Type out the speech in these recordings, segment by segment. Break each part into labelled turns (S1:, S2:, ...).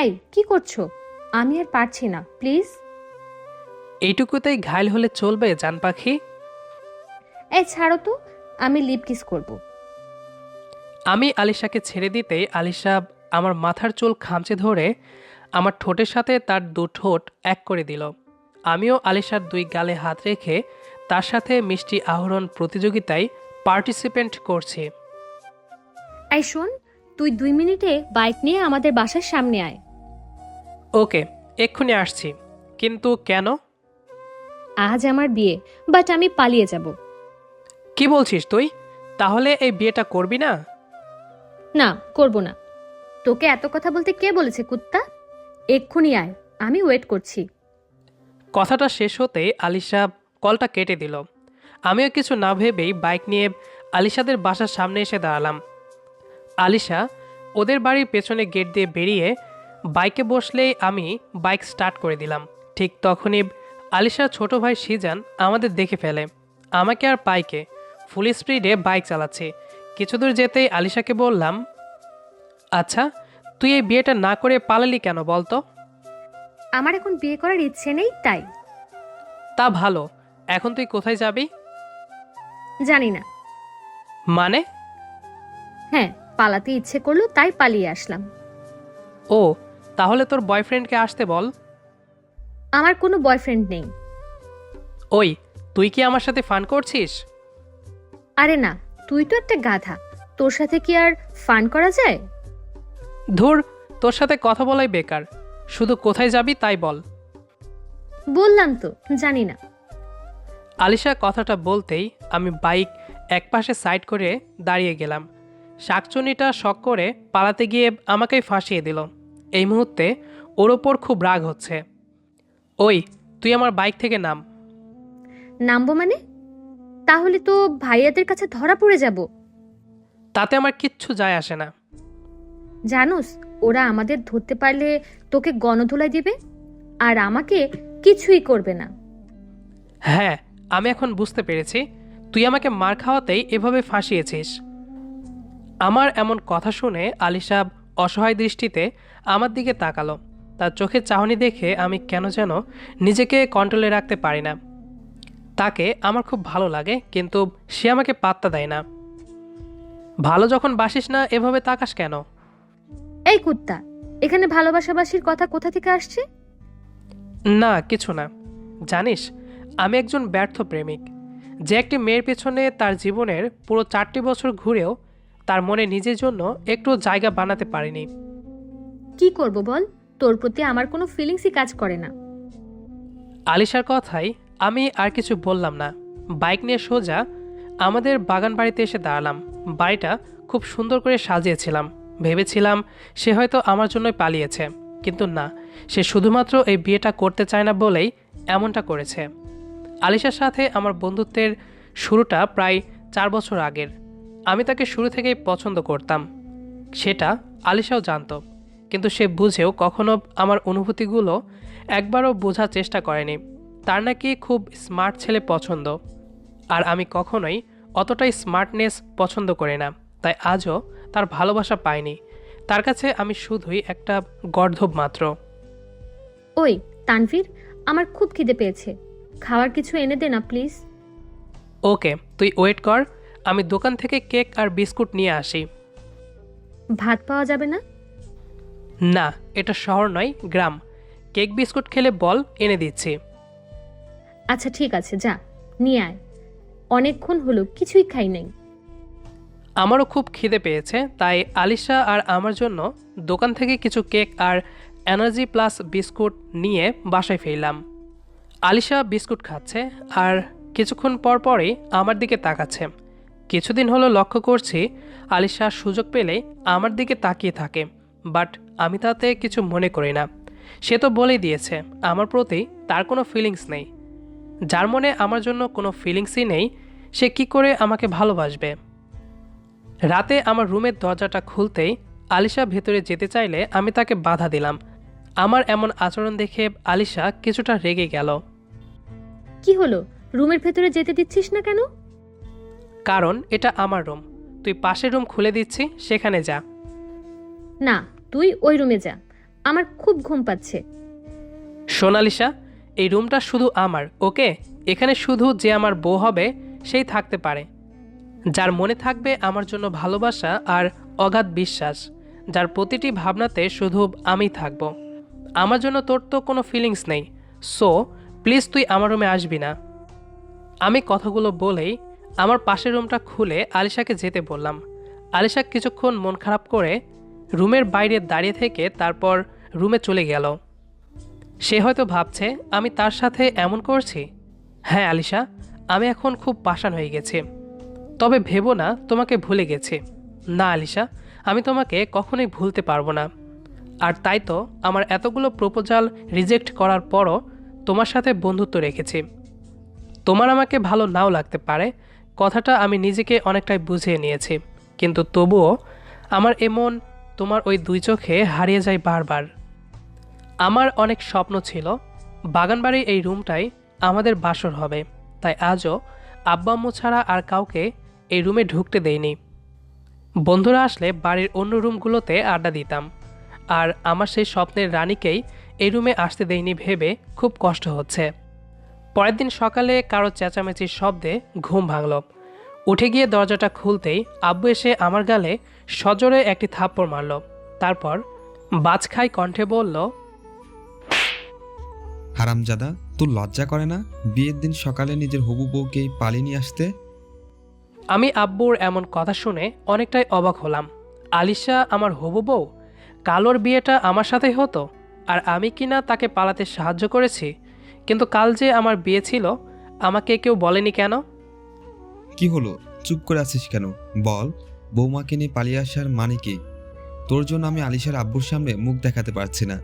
S1: এই কি করছ? আমি আর পারছি না প্লিজ।
S2: এইটুকুতেই ঘায়ল হলে চলবে জান পাখি।
S1: এই ছাড়ো তো আমি লিপ কিস করব।
S2: আমি আলিশাকে ছেড়ে দিতে আলিশা আমার মাথার চুল খামচে ধরে আমার ঠোঁটের সাথে তার দু ঠোঁট এক করে দিল। আমিও আলিশার দুই গালে হাত রেখে তার সাথে মিষ্টি আহরণ প্রতিযোগিতায় পার্টিসিপেন্ট করছি।
S1: এই শোন তুই দুই মিনিটে বাইক নিয়ে আমাদের বাসার সামনে আয়।
S2: ওকে এক্ষুনি আসছি। কিন্তু কেন?
S1: আজ আমার বিয়ে বাট আমি পালিয়ে যাব।
S2: কি বলছিস তুই? তাহলে এই বিয়েটা করবি না?
S1: না করব না। তোকে এত কথা বলতে কে বলেছে কুত্তা? এক্ষুনি আয় আমি ওয়েট করছি।
S2: কথাটা শেষ হতে আলিশা কলটা কেটে দিল। আমিও কিছু না ভেবেই বাইক নিয়ে আলিশাদের বাসার সামনে এসে দাঁড়ালাম। আলিশা ওদের বাড়ির পেছনে গেট দিয়ে বেরিয়ে বাইকে বসলেই আমি বাইক স্টার্ট করে দিলাম। ঠিক তখনই আলিশার ছোট ভাই সিজান আমাদের দেখে ফেলে। আমাকে আর পাইকে ফুল স্পিডে বাইক চালাচ্ছে। কিছু দূর যেতেই আলিশাকে বললাম আচ্ছা তুই এই বিয়েটা না করে পালালি কেন বলতো?
S1: আমার এখন বিয়ে করার ইচ্ছে নেই তাই।
S2: তা ভালো এখন তুই কোথায় যাবি?
S1: জানি না।
S2: মানে?
S1: হ্যাঁ পালাতে ইচ্ছে করল তাই পালিয়ে আসলাম।
S2: ও তাহলে তোর বয়ফ্রেন্ডকে আসতে বল।
S1: আমার কোনো বয়ফ্রেন্ড নেই।
S2: ওই তুই কি আমার সাথে ফান করছিস?
S1: আরে না তুই তো একটা গাধা। তোর সাথে কি আর ফান করা যায়?
S2: ধুর তোর সাথে কথা বলাই বেকার। শুধু কোথায় যাবি তাই বল।
S1: বললাম তো জানি না।
S2: আলিশা কথাটা বলতেই আমি বাইক একপাশে সাইড করে দাঁড়িয়ে গেলাম। শাকচুনিটা শখ করে পালাতে গিয়ে আমাকেই ফাঁসিয়ে দিল। এই মুহূর্তে ওর ওপর খুব রাগ হচ্ছে। ওই তুই আমার বাইক থেকে নাম।
S1: নামবো মানে? তাহলে তো ভাইয়াদের কাছে ধরা পড়ে যাব।
S2: তাতে আমার কিচ্ছু যায় আসে না।
S1: জানোস ওরা আমাদের ধরতে পারলে তোকে গণধোলাই দিবে আর আমাকে কিছুই করবে না।
S2: হ্যাঁ আমি এখন বুঝতে পেরেছি। তুই আমাকে মার খাওয়াতেই এভাবে ফাঁসিয়েছিস। আমার এমন কথা শুনে আলিশা অসহায় দৃষ্টিতে আমার দিকে তাকালো। তার চোখের চাহনি দেখে আমি কেন যেন নিজেকে কন্ট্রোলে রাখতে পারি না। তাকে আমার খুব ভালো লাগে কিন্তু সে আমাকে পাত্তা দেয় না। ভালো যখন বাসিস না এভাবে তাকাস কেন?
S1: এই কুত্তা এখানে ভালোবাসাবাসির কথা কোথা থেকে আসছে?
S2: না কিছু না। জানিস আমি একজন ব্যর্থ প্রেমিক। যে একটি মেয়ের পেছনে তার জীবনের পুরো চারটি বছর ঘুরেও তার মনে নিজের জন্য একটু জায়গা বানাতে পারিনি।
S1: কি করব বল? তোর প্রতি আমার কোনো ফিলিংসই কাজ করে না।
S2: আলিশার কথাই আমি আর কিছু বললাম না। বাইক নিয়ে সোজা আমাদের বাগান বাড়িতে এসে দাঁড়ালাম। বাড়িটা খুব সুন্দর করে সাজিয়েছিলাম। ভেবেছিলাম সে হয়তো আমার জন্যই পালিয়েছে। কিন্তু না, সে শুধুমাত্র এই বিয়েটা করতে চায় না বলেই এমনটা করেছে। আলিশার সাথে আমার বন্ধুত্বের শুরুটা প্রায় চার বছর আগের। আমি তাকে শুরু থেকেই পছন্দ করতাম। সেটা আলিশাও জানতো। কিন্তু সে বুঝেও কখনো আমার অনুভূতিগুলো একবারও বোঝার চেষ্টা করেনি। তার নাকি খুব স্মার্ট ছেলে পছন্দ। আর আমি কখনোই অতটাই স্মার্টনেস পছন্দ করি না। তাই আজও তার ভালোবাসা পাইনি। তার কাছে আমি শুধুই একটা গর্ধব মাত্র।
S1: ওই তানভীর আমার খুব খিদে পেয়েছে। খাওয়ার কিছু এনে দে না প্লিজ।
S2: ওকে তুই ওয়েট কর। আমি দোকান থেকে কেক আর বিস্কুট নিয়ে আসি।
S1: ভাত পাওয়া যাবে না?
S2: না এটা শহর নয় গ্রাম। কেক বিস্কুট খেলে বল এনে দিচ্ছি।
S1: আচ্ছা ঠিক আছে যা নিয়ে আয়। অনেকক্ষণ হলো কিছুই খাই নাই।
S2: আমারও খুব খিদে পেয়েছে তাই আলিশা আর আমার জন্য দোকান থেকে কিছু কেক আর এনার্জি প্লাস বিস্কুট নিয়ে বাসায় ফিরলাম। আলিশা বিস্কুট খাচ্ছে আর কিছুক্ষণ পর পরই আমার দিকে তাকাচ্ছে। কিছুদিন হলো লক্ষ্য করছি আলিশা সুযোগ পেলে আমার দিকে তাকিয়ে থাকে বাট আমি তাতে কিছু মনে করি না। সে তো বলেই দিয়েছে আমার প্রতি তার কোনো ফিলিংস নেই। যার মনে আমার জন্য কোনো ফিলিংসই নেই সে কি করে আমাকে ভালোবাসবে? রাতে আমার রুমের দরজাটা খুলতেই আলিশা ভেতরে যেতে চাইলে আমি তাকে বাধা দিলাম। আমার এমন আচরণ দেখে আলিশা কিছুটা রেগে গেল।
S1: কি হলো? রুমের ভেতরে যেতে দিচ্ছিস না কেন?
S2: কারণ এটা আমার রুম। তুই পাশের রুম খুলে দিচ্ছি সেখানে যা।
S1: না তুই ওই রুমে যা। আমার খুব ঘুম পাচ্ছে।
S2: সোনালিসা, এই রুমটা শুধু আমার, ওকে? এখানে শুধু যে আমার বউ হবে, সেই থাকতে পারে। যার মনে থাকবে আমার জন্য ভালোবাসা আর অগাধ বিশ্বাস। যার প্রতিটি ভাবনাতে শুধু আমি থাকব। আমার জন্য তোর তো কোনো ফিলিংস নেই। সো প্লিজ তুই আমার রুমে আসবি না। আমি কথাগুলো বলেই আমার পাশের রুমটা খুলে আলিশাকে যেতে বললাম। আলিশা কিছুক্ষণ মন খারাপ করে রুমের বাইরে দাঁড়িয়ে থেকে তারপর রুমে চলে গেল। সে হয়তো ভাবছে, আমি তার সাথে এমন করছি? হ্যাঁ আলিশা, আমি এখন খুব পাষাণ হয়ে গেছি। তবে ভেবো না, তোমাকে ভুলে গেছি। না, আলিশা, আমি তোমাকে কখনোই ভুলতে পারব না। আর তাই তো আমার এতগুলো প্রপোজাল রিজেক্ট করার পরও তোমার সাথে বন্ধুত্ব রেখেছি। তোমার আমাকে ভালো নাও লাগতে পারে, কথাটা আমি নিজেকে অনেকটাই বুঝিয়ে নিয়েছি। কিন্তু তবুও আমার এমন তোমার ওই দুই চোখে হারিয়ে যায় বারবার। আমার অনেক স্বপ্ন ছিল বাগানবাড়ির এই রুমটাই আমাদের বাসর হবে, তাই আজও আব্বা আম্মু ছাড়া আর কাউকে এই রুমে ঢুকতে দেয়নি বন্ধুরা আসলে বাড়ির অন্য রুমগুলোতে আড্ডা দিতাম, আর আমার সেই স্বপ্নের রানীকেই এই রুমে আসতে দেয়নি ভেবে খুব কষ্ট হচ্ছে। পরের দিন সকালে কারও চেঁচামেচির শব্দে ঘুম ভাঙল। উঠে গিয়ে দরজাটা খুলতেই আব্বু এসে আমার গালে সজোরে একটি থাপ্পড় মারল। তারপর বাজ বাজখাই কণ্ঠে বলল
S3: হারামজাদা তোর লজ্জা করে না? বিয়ের দিন সকালে নিজের হবু বউকেই পালিয়ে নিয়ে আসতে?
S2: আমি আব্বুর এমন কথা শুনে অনেকটাই অবাক হলাম। আলিশা আমার হবু বউ? কালোর বিয়েটা আমার সাথেই হতো? আর আমি কি না তাকে পালাতে সাহায্য করেছি? কিন্তু কাল যে আমার বিয়ে ছিল আমাকে কেউ বলেনি কেন?
S3: কি হলো? চুপ করে আছিস কেন? বল। বৌমাকে নিয়ে পালিয়ে আসার মানে কি? তোর জন্য আমি আলিশার আব্বুর সামনে মুখ দেখাতে পারছি না।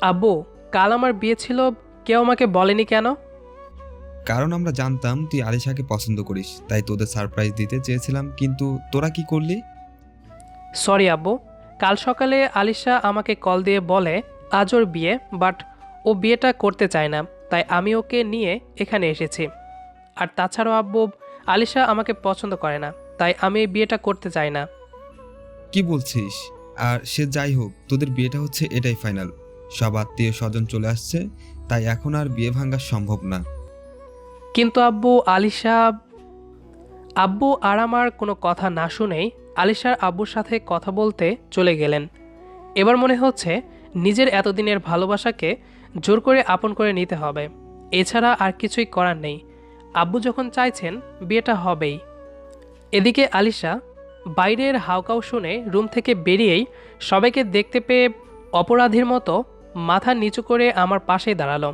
S2: আব্বু কাল আমার বিয়ে ছিল কেউ আমাকে বলেনি কেন?
S3: কারণ আমরা জানতাম তুই আলিশাকে পছন্দ করিস তাই তোদের সারপ্রাইজ দিতে চেয়েছিলাম কিন্তু তোরা কি করলি?
S2: সরি আব্বু কাল সকালে আলিশা আমাকে কল দিয়ে বলে আজ ওর বিয়ে বাট ও বিয়েটা করতে চায় না তাই আমি ওকে নিয়ে এখানে এসেছি। আর তাছাড়াও আব্বু আলিশা আমাকে পছন্দ করে না তাই আমি এই বিয়েটা করতে চাই না।
S3: কি বলছিস? আর সে যাই হোক তোদের বিয়েটা হচ্ছে এটাই ফাইনাল। সব আত্মীয় স্বজন চলে আসছে তাই এখন আর বিয়ে ভাঙা সম্ভব না।
S2: কিন্তু আব্বু আলিশা আব্বু আর আমার কোনো কথা না শুনেই আলিশার আব্বুর সাথে কথা বলতে চলে গেলেন। এবার মনে হচ্ছে নিজের এতদিনের ভালোবাসাকে জোর করে আপন করে নিতে হবে। এছাড়া আর কিছুই করার নেই। আব্বু যখন চাইছেন, বিয়েটা হবেই। এদিকে আলিশা বাইরের হাউকাউ শুনে রুম থেকে বেরিয়েই সবাইকে দেখতে পেয়ে অপরাধীর মতো মাথা নিচু করে আমার পাশেই দাঁড়াল।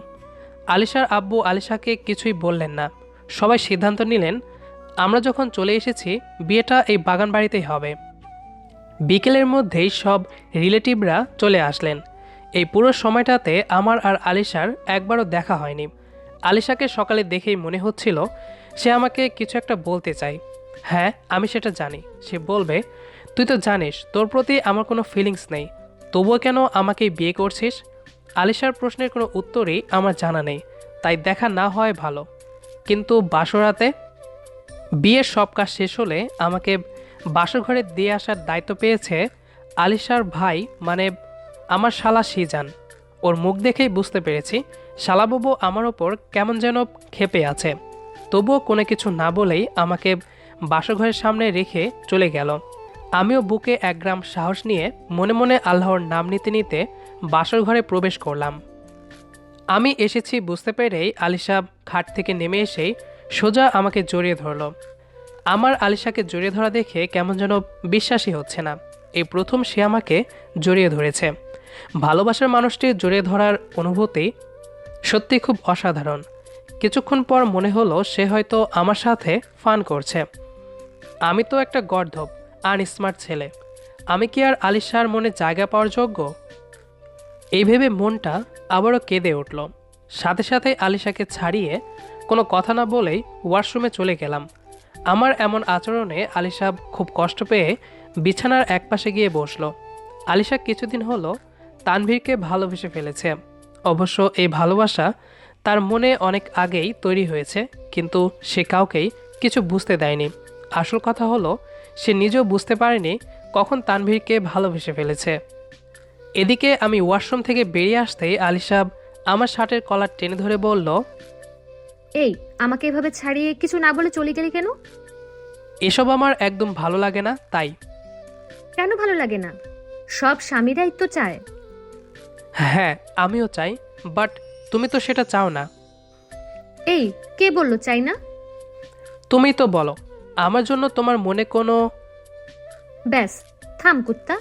S2: আলিশার আব্বু আলিশাকে কিছুই বললেন না। সবাই সিদ্ধান্ত নিলেন, আমরা যখন চলে এসেছি, বিয়েটা এই বাগান বাড়িতেই হবে। বিকেলের মধ্যেই সব রিলেটিভরা চলে আসলেন। এই পুরো সময়টাতে আমার আর আলিশার একবারও দেখা হয়নি। আলিশাকে সকালে দেখেই মনে হচ্ছিল, সে আমাকে কিছু একটা বলতে চায় হ্যাঁ আমি সেটা জানি। সে বলবে, তুই তো জানিস, তোর প্রতি আমার কোনো ফিলিংস নেই। তবুও কেন আমাকে বিয়ে করছিস? আলিশার প্রশ্নের কোনো উত্তরই আমার জানা নেই, তাই দেখা না হয় ভালো। কিন্তু বাসরাতে বিয়ের সব কাজ শেষ হলে আমাকে বাসর ঘরে দিয়ে আসার দায়িত্ব পেয়েছে আলিশার ভাই মানে আমার শালা সিজান। ওর মুখ দেখেই বুঝতে পেরেছি শালাবাবু আমার ওপর কেমন যেন ক্ষেপে আছে। তবুও কোনো কিছু না বলেই আমাকে বাসঘরের সামনে রেখে চলে গেল। আমিও বুকে এক গ্রাম সাহস নিয়ে মনে মনে আল্লাহর নাম নিতে নিতে বাসর ঘরে প্রবেশ করলাম। আমি এসেছি বুঝতে পেরেই আলিশা খাট থেকে নেমে এসেই সোজা আমাকে জড়িয়ে ধরলো। আমার আলিশাকে জড়িয়ে ধরা দেখে কেমন যেন বিশ্বাসই হচ্ছে না। এই প্রথম সে আমাকে জড়িয়ে ধরেছে। ভালোবাসার মানুষটি জড়িয়ে ধরার অনুভূতি সত্যি খুব অসাধারণ। কিছুক্ষণ পর মনে হলো সে হয়তো আমার সাথে ফান করছে। আমি তো একটা গর্ধব আর স্মার্ট ছেলে। আমি কি আর আলিশার মনে জায়গা পাওয়ার যোগ্য? এই ভেবে মনটা আবারও কেঁদে উঠল। সাথে সাথে আলিশাকে ছাড়িয়ে কোনো কথা না বলেই ওয়াশরুমে চলে গেলাম। আমার এমন আচরণে আলিশা খুব কষ্ট পেয়ে বিছানার একপাশে গিয়ে বসল। আলিশা কিছুদিন হলো তানভীরকে ভালোবেসে ফেলেছে। অবশ্য এই ভালোবাসা তার মনে অনেক আগেই তৈরি হয়েছে কিন্তু সে কাউকেই কিছু বুঝতে দেয়নি। আসল কথা হলো সে নিজেও বুঝতে পারেনি কখন তানভীরকে ভালোবেসে ফেলেছে। এদিকে আমি ওয়াশরুম থেকে বেরিয়ে আসতেই আলি আলিশা আমার শার্টের কলার টেনে ধরে বলল
S1: এই আমাকে এভাবে ছাড়িয়ে কিছু না বলে চলে গেলি কেন?
S2: এসব আমার একদম ভালো লাগে না তাই।
S1: কেন ভালো লাগে না? সব স্বামীরাই তো চায়।
S2: হ্যাঁ আমিও চাই বাট তুমি তো সেটা চাও না।
S1: এই কে বলল চাই না?
S2: তুমি তো বলো আমার জন্য তোমার মনে কোনো
S1: ব্যাস থাম কুত্তা।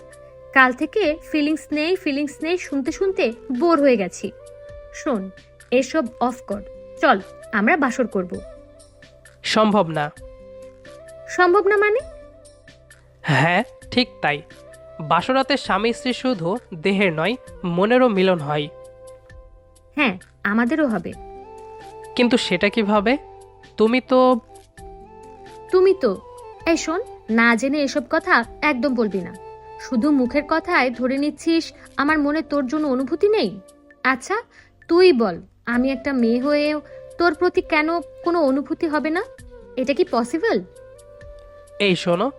S1: কাল থেকে ফিলিংস নেই ফিলিংস নেই শুনতে শুনতে বোর হয়ে গেছি। শোন এসব অফ কর। চল আমরা বাসর করব।
S2: সম্ভব না।
S1: সম্ভব না মানে?
S2: হ্যাঁ ঠিক তাই। বাসরাতে স্বামী স্ত্রী শুধু দেহের নয় মনেরও মিলন হয়।
S1: হ্যাঁ আমাদেরও হবে।
S2: কিন্তু সেটা কীভাবে? তুমি তো
S1: তুমি তো এই শোন না জেনে এসব কথা একদম বলবি না। শুধু মুখের কথায় ধরে নিচ্ছিস আমার মনে তোর জন্য অনুভূতি নেই? আচ্ছা তুই বল আমি একটা মেয়ে হয়েও তোর প্রতি কেন কোনো অনুভূতি হবে না? এটা কি পসিবল
S2: এই শোনো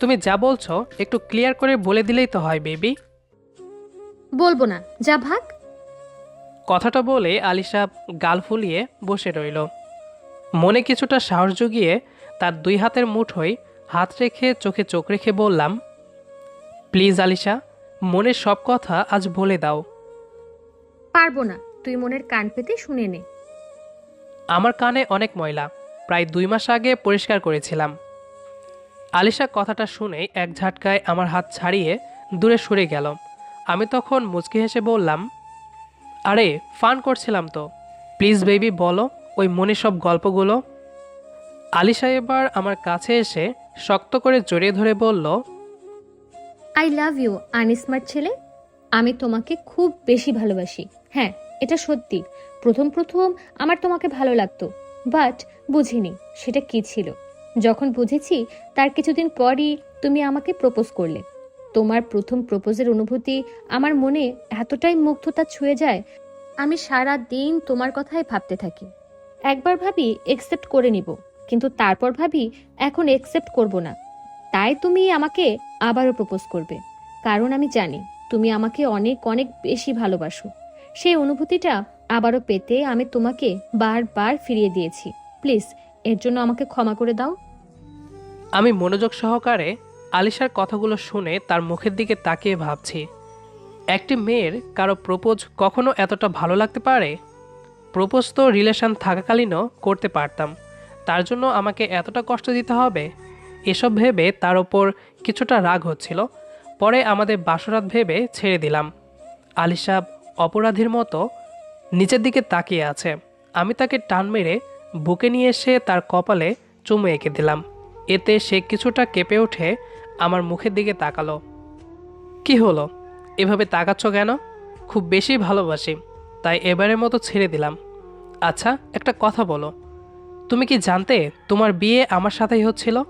S2: তুমি যা বলছো একটু ক্লিয়ার করে বলে দিলেই তো হয় বেবি
S1: বলব না। যা ভাগ।
S2: কথাটা বলে আলিশা গাল ফুলিয়ে বসে রইল। মনে কিছুটা সাহস জুগিয়ে তার দুই হাতের মুঠোয় হাত রেখে চোখে চোখ রেখে বললাম প্লিজ আলিশা মনের সব কথা আজ বলে দাও।
S1: পারব না। তুই মনের কান পেতে শুনে নে।
S2: আমার কানে অনেক ময়লা। প্রায় দুই মাস আগে পরিষ্কার করেছিলাম। আলিশা কথাটা শুনে এক ঝাটকায় আমার হাত ছাড়িয়ে দূরে সরে গেল আমি তখন মুচকি হেসে বললাম, আরে, ফান করছিলাম তো। প্লিজ বেবি, বলো ওই মনে সব গল্পগুলো। আলিশা এবার আমার কাছে এসে শক্ত করে জড়িয়ে ধরে বলল,
S1: আই লাভ ইউ, আনস্মার্ট ছেলে। আমি তোমাকে খুব বেশি ভালোবাসি। হ্যাঁ এটা সত্যি। প্রথম প্রথম আমার তোমাকে ভালো লাগতো, বাট বুঝিনি সেটা কি ছিল। যখন বুঝেছি তার কিছুদিন পরই তুমি আমাকে প্রপোজ করলে। তোমার প্রথম প্রপোজের অনুভূতি আমার মনে এতটাই মুগ্ধতা ছুঁয়ে যায়, আমি সারা দিন তোমার কথাই ভাবতে থাকি। একবার ভাবি একসেপ্ট করে নিব, কিন্তু তারপর ভাবি এখন একসেপ্ট করব না। তাই তুমি আমাকে আবারও প্রপোজ করবে। কারণ আমি জানি তুমি আমাকে অনেক অনেক বেশি ভালোবাসো। সেই অনুভূতিটা আবারও পেতে আমি তোমাকে বারবার ফিরিয়ে দিয়েছি। প্লিজ এর জন্য আমাকে ক্ষমা করে দাও।
S2: আমি মনোযোগ সহকারে আলিশার কথাগুলো শুনে তার মুখের দিকে তাকিয়ে ভাবছি। একটি মেয়ের কারও প্রপোজ কখনো এতটা ভালো লাগতে পারে? প্রপোজ তো রিলেশন থাকাকালীনও করতে পারতাম। তার জন্য আমাকে এতটা কষ্ট দিতে হবে? এসব ভেবে তার ওপর কিছুটা রাগ হচ্ছিল। পরে আমাদের বাসরাত ভেবে ছেড়ে দিলাম। আলিশা অপরাধীর মতো নিচের দিকে তাকিয়ে আছে। আমি তাকে টান মেরে বুকে নিয়ে এসে তার কপালে চুমু এঁকে দিলাম। এতে সে কিছুটা কেঁপে উঠে আমার মুখের দিকে তাকালো। কি হলো? এভাবে তাকাচ্ছ কেন? খুব বেশি ভালোবাসি, তাই এবারের মতো ছেড়ে দিলাম। আচ্ছা একটা কথা বলো। তুমি কি জানতে তোমার বিয়ে আমার সাথেই হচ্ছিল?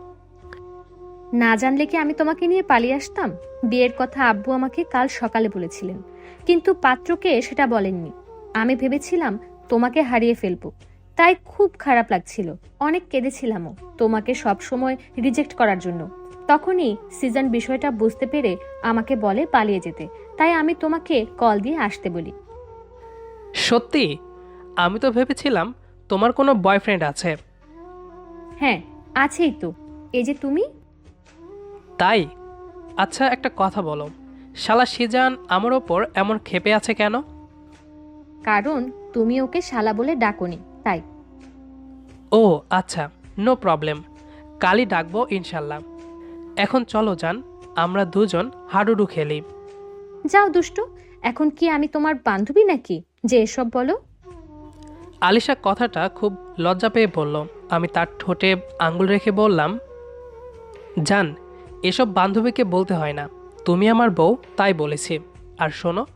S1: না জানলে কি আমি তোমাকে নিয়ে পালিয়ে আসতাম? বিয়ের কথা আব্বু আমাকে কাল সকালে বলেছিলেন। কিন্তু পাত্রকে সেটা বলেননি। আমি ভেবেছিলাম তোমাকে হারিয়ে ফেলব। তাই খুব খারাপ লাগছিল। অনেক কেঁদেছিলামও তোমাকে সব সময় রিজেক্ট করার জন্য। তখনই সিজন বিষয়টা বুঝতে পেরে আমাকে বলে পালিয়ে যেতে। তাই আমি তোমাকে কল দিয়ে আসতে বলি।
S2: সত্যি? আমি তো ভেবেছিলাম তোমার কোনো বয়ফ্রেন্ড আছে।
S1: হ্যাঁ আছেই তো। এই যে তুমি?
S2: তাই? আচ্ছা একটা কথা বলো। শালা সিজান আমার ওপর এমন ক্ষেপে আছে কেন?
S1: কারণ তুমি ওকে শালা বলে ডাকোনি। তাই।
S2: ও আচ্ছা নো প্রবলেম কালই ডাকবো ইনশাল্লাহ। এখন চলো যান আমরা দুজন হাডুডু খেলি।
S1: যাও দুষ্ট এখন কি আমি তোমার বান্ধবী নাকি? যে এসব বলো।
S2: আলিশা কথাটা খুব লজ্জা পেয়ে বলল। আমি তার ঠোঁটে আঙ্গুল রেখে বললাম জান এসব বান্ধবীকে বলতে হয় না। তুমি আমার বউ তাই বলেছি। আর শোনো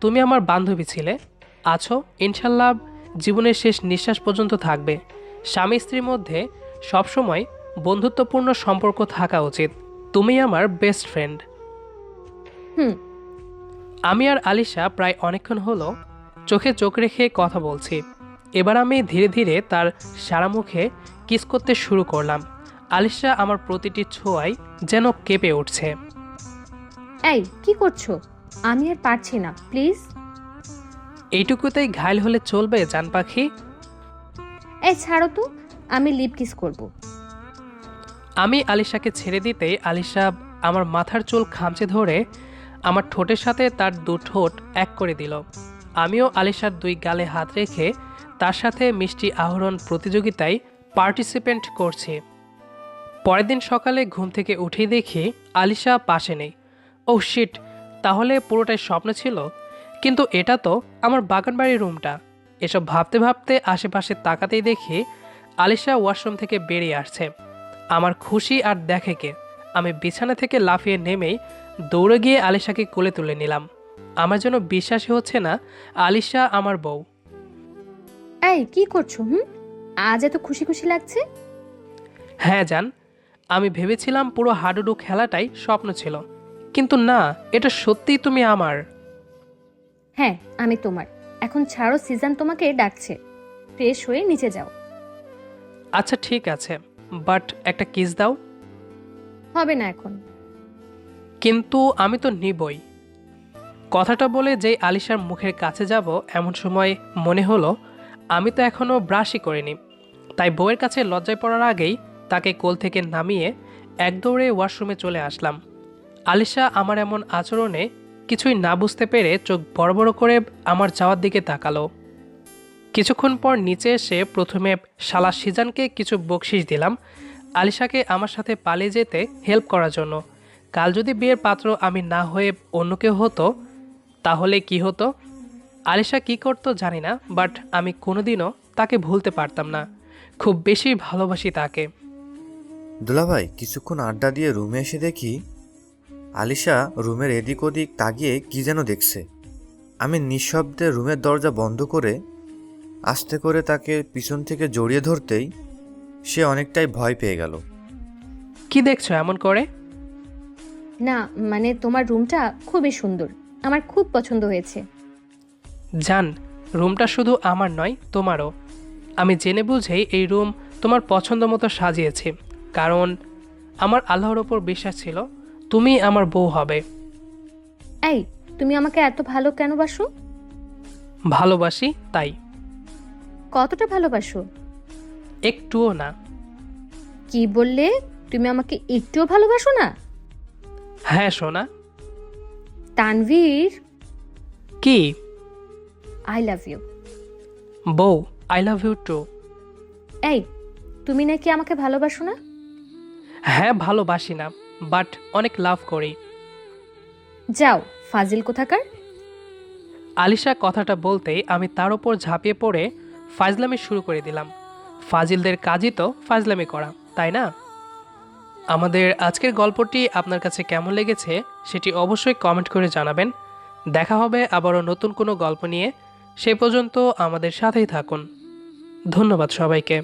S2: তুমি আমার বান্ধবী ছিলে। আছো ইনশাল্লাহ জীবনের শেষ নিঃশ্বাস পর্যন্ত থাকবে। স্বামী স্ত্রীর মধ্যে সবসময় বন্ধুত্বপূর্ণ সম্পর্ক থাকা উচিত। তুমি আমার বেস্ট ফ্রেন্ড
S1: হুম।
S2: আমি আর আলিশা প্রায় অনেকক্ষণ হলো চোখে চোখ রেখে কথা বলছি। এবার আমি ধীরে ধীরে তার সারা মুখে কিস করতে শুরু করলাম। আলিশা আমার প্রতিটি ছোঁয়ায় যেন কেঁপে উঠছে।
S1: এই কি করছ? আমি আর পারছি না প্লিজ
S2: এইটুকুতেই ঘায়ল হলে চলবে জান পাখি।
S1: এই ছাড়ো তো আমি লিপ কিস করব।
S2: আমি আলিশাকে ছেড়ে দিতেই আলিশা আমার মাথার চুল খামচে ধরে আমার ঠোঁটের সাথে তার দু ঠোঁট এক করে দিল। আমিও আলিশার দুই গালে হাত রেখে তার সাথে মিষ্টি আহরণ প্রতিযোগিতায় পার্টিসিপেন্ট করছি। পরের দিন সকালে ঘুম থেকে উঠেই দেখি আলিশা পাশে নেই। ও শিট তাহলে পুরোটাই স্বপ্ন ছিল? কিন্তু এটা তো আমার বাগানবাড়ির রুমটা। এসব ভাবতে ভাবতে আশেপাশে তাকাতেই দেখি আলিশা ওয়াশরুম থেকে বেরিয়ে আসছে। আমার খুশি আর দেখে কে। আমি বিছানা থেকে লাফিয়ে নেমেই দৌড়ে গিয়ে আলিশাকে কোলে তুলে নিলাম। আমার জন্য বিশ্বাসই হচ্ছে না আলিশা আমার বউ।
S1: এই কি করছ হুম? আজ এত খুশি খুশি লাগছে?
S2: হ্যাঁ জান। আমি ভেবেছিলাম পুরো হাডুডু খেলাটাই স্বপ্ন ছিল। কিন্তু না এটা সত্যিই তুমি আমার।
S1: হ্যাঁ আমি তোমার। এখন ছাড়ো সিজন তোমাকে ডাকছে। ফ্রেশ হয়ে নিচে যাও।
S2: আচ্ছা ঠিক আছে। বাট একটা কিস দাও।
S1: হবে না এখন।
S2: কিন্তু আমি তো নিবই। কথাটা বলে যেই আলিশার মুখের কাছে যাব এমন সময় মনে হলো আমি তো এখনও ব্রাশই করিনি। তাই বউয়ের কাছে লজ্জায় পড়ার আগেই তাকে কোল থেকে নামিয়ে এক দৌড়ে ওয়াশরুমে চলে আসলাম। আলিশা আমার এমন আচরণে কিছুই না বুঝতে পেরে চোখ বড় বড় করে আমার যাওয়ার দিকে তাকালো। কিছুক্ষণ পর নিচে এসে প্রথমে শালা সিজানকে কিছু বকশিস দিলাম, আলিশাকে আমার সাথে পালিয়ে যেতে হেল্প করার জন্য। কাল যদি বিয়ের পাত্র আমি না হয়ে অন্য কেউ হতো, তাহলে কি হতো? আলিশা কি করতো জানি না বাট আমি কোনোদিনও তাকে ভুলতে পারতাম না। খুব বেশি ভালোবাসি তাকে।
S4: দুলাভাই, কিছুক্ষণ আড্ডা দিয়ে রুমে এসে দেখি আলিশা রুমের এদিক ওদিক তাকিয়ে কি যেন দেখছে। আমি নিঃশব্দে রুমের দরজা বন্ধ করে আস্তে করে তাকে পিছন থেকে জড়িয়ে ধরতেই সে অনেকটাই ভয় পেয়ে গেল।
S2: কি দেখছ এমন করে?
S1: না মানে তোমার রুমটা খুবই সুন্দর। আমার খুব পছন্দ হয়েছে।
S2: জান রুমটা শুধু আমার নয় তোমারও। আমি জেনে বুঝেই এই রুম তোমার পছন্দ মতো সাজিয়েছি কারণ আমার আল্লাহর ওপর বিশ্বাস ছিল তুমি আমার বউ হবে।
S1: এই তুমি আমাকে এত ভালো কেন বাসো?
S2: ভালোবাসি তাই।
S1: কতটা ভালোবাসো?
S2: একটুও না।
S1: কি বললে? তুমি আমাকে একটুও ভালোবাসো না?
S2: হ্যাঁ সোনা।
S1: তানভীর।
S2: কি?
S1: আই লাভ ইউ
S2: বউ আই লাভ ইউ টু
S1: এই তুমি নাকি আমাকে ভালোবাসো না?
S2: হ্যাঁ ভালোবাসি না। বাট অনেক লাভ করি।
S1: যাও ফাজিল কোথাকার?
S2: আলিশা কথাটা বলতেই আমি তার ওপর ঝাঁপিয়ে পড়ে ফাজলামি শুরু করে দিলাম। ফাজিলদের কাজই তো ফাজলামি করা তাই না? আমাদের আজকের গল্পটি আপনার কাছে কেমন লেগেছে সেটি অবশ্যই কমেন্ট করে জানাবেন। দেখা হবে আবারও নতুন কোনো গল্প নিয়ে। সে পর্যন্ত আমাদের সাথেই থাকুন। ধন্যবাদ সবাইকে।